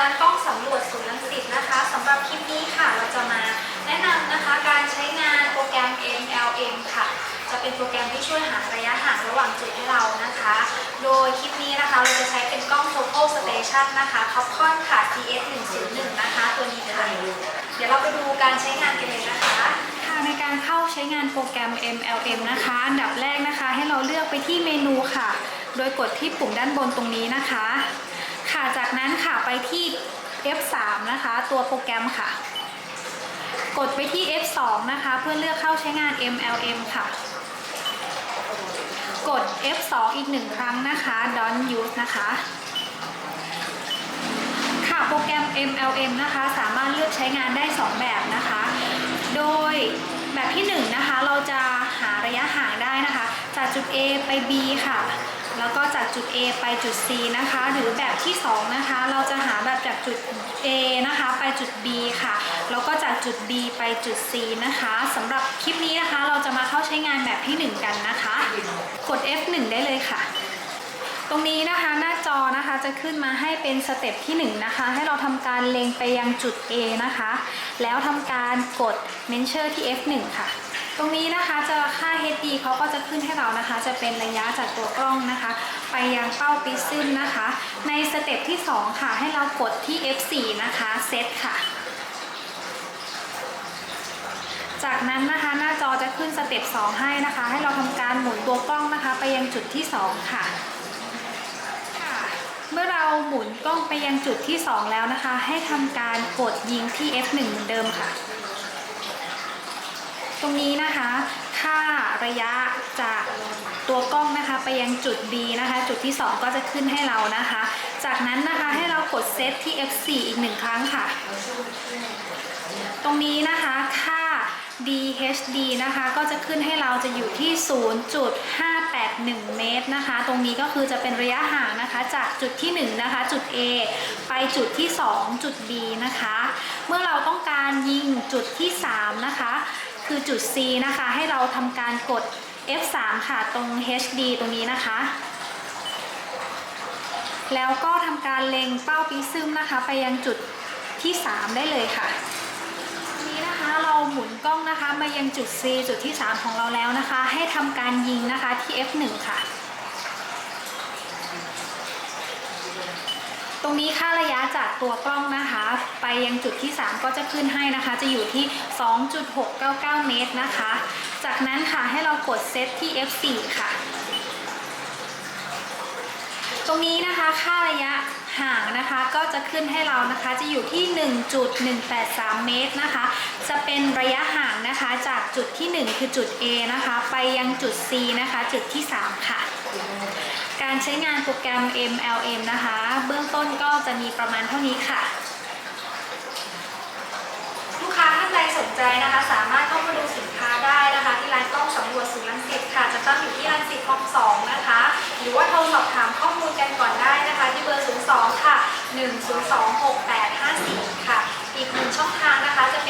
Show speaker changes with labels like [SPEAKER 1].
[SPEAKER 1] ร้านกล้องสำรวจศูนย์รังสิตนะคะสำหรับคลิปนี้ค่ะเราจะมาแนะนำนะคะการใช้งานโปรแกรม MLM ค่ะ จะเป็นโปรแกรมที่ช่วยหาระยะห่างระหว่างจุดให้เรานะคะ โดยคลิปนี้นะคะเราจะใช้เป็นกล้อง Focal Station นะคะท็อปคอนค่ะ CS 101นะคะ ตัวนี้ค่ะ เดี๋ยวเราไปดูการใช้งานกันเลยนะคะ ค่ะในการเข้าใช้งานโปรแกรม MLM นะคะ อันดับแรกนะคะ ให้เราเลือกไปที่เมนูค่ะ โดยกดที่ปุ่มด้านบนตรงนี้นะคะ ค่ะ จากนั้นค่ะไปที่ F3 นะคะ ตัวโปรแกรมค่ะ กดไปที่ F2 นะคะ เพื่อเลือกเข้าใช้งาน MLM ค่ะ กด F2 อีกหนึ่งครั้งนะคะ Don't use นะคะ ค่ะโปรแกรม MLM นะคะ สามารถเลือกใช้งานได้ 2 แบบนะคะ โดยแบบที่ 1 นะคะ เราจะหาระยะห่างได้นะคะ จากจุด A ไป B ค่ะ แล้วก็จากจุด A ไปจุด C นะคะ หรือแบบที่ 2 นะคะ เราจะหาแบบจากจุด A นะคะ ไปจุด B ค่ะ แล้วก็จากจุด B ไปจุด C นะคะสำหรับคลิปนี้นะคะ เราจะมาเข้าใช้งานแบบที่ 1 กันนะคะ กด F1 ได้เลยค่ะ ตรงนี้นะคะหน้าจอนะคะจะขึ้นมาให้เป็นสเต็ปที่ 1นงนะคะ ให้เราทำการเล็งไปยังจุด A นะคะ แล้วทำการกด Measure ที่ F1 ค่ะ ตรงนี้นะคะจะค่า HD เขาก็จะขึ้นให้เรานะคะ จะเป็นระยะจากตัวกล้องนะคะ ไปยังเป้าปิซึมนะคะ ในสเต็ปที่ 2 ค่ะ ให้เรากดที่ F4 นะคะ Set ค่ะ จากนั้นนะคะหน้าจอจะขึ้นสเต็ป2 ให้นะคะ ให้เราทำการหมุนตัวกล้องนะคะ ไปยังจุดที่ 2 ค่ะค่ะเมื่อเราหมุนกล้องไปยังจุดที่ 2 แล้วนะคะ ให้ทำการกดยิงที่ F1 เหมือนเดิมค่ะ ตรงนี้น ระยะจากตัวกล้องนะคะไปยังจุด B นะคะ จุดที่ 2 ก็จะขึ้นให้เรานะคะ จากนั้นนะคะให้เรากดเซตที่ F4 อีกหนึ่งครั้งค่ะ ตรงนี้นะคะค่า DHD นะคะก็จะขึ้นให้เราจะอยู่ที่ 0.581 เมตรนะคะ ตรงนี้ก็คือจะเป็นระยะห่างนะคะจากจุดที่ 1 นะคะ จุด A ไปจุดที่ 2 จุด B นะคะ เมื่อเราต้องการยิงจุดที่ 3 นะคะ คือจุด C นะคะ ให้เราทำการกด F3 ค่ะ ตรง HD ตรงนี้นะคะ แล้วก็ทำการเล็งเป้าปีซึมนะคะ ไปยังจุดที่ 3 ได้เลยค่ะทีนี้นะคะเราหมุนกล้องนะคะมายังจุด C จุดที่ 3 ของเราแล้วนะคะ ให้ทำการยิงนะคะที่ F1 ค่ะ รงนี้ค่าระยะจากตัวกล้องนะคะ ไปยังจุดที่ 3 ก็จะขึ้นให้นะคะ จะอยู่ที่ 2.699 เมตรนะคะ จากนั้นค่ะให้เรากดเซตที่ F4 ค่ะ ตรงนี้นะคะค่าระยะห่างนะคะก็จะขึ้นให้เรานะคะจะอยู่ที่ 1.183 เมตรนะคะ จะเป็นระยะห่างนะคะจากจุดที่ 1 คือจุด A นะคะ ไปยังจุด C นะคะ จุดที่ 3 ค่ะ การใช้งานโปรแกรม MLM นะคะ เบื้องต้นก็จะมีประมาณเท่านี้ค่ะ ลูกค้าท่านใดสนใจนะคะ สามารถเข้ามาดูสินค้าได้นะคะ ที่ร้านกล้องสำรวจศูนย์รังสิตค่ะ จะตั้งอยู่ที่รังสิตคลองสองนะคะ หรือว่าโทรสอบถามข้อมูลกันก่อนได้นะคะ ที่เบอร์ 02 ค่ะ 1026854 ค่ะ อีกหนึ่งช่องทางนะคะจะเป็น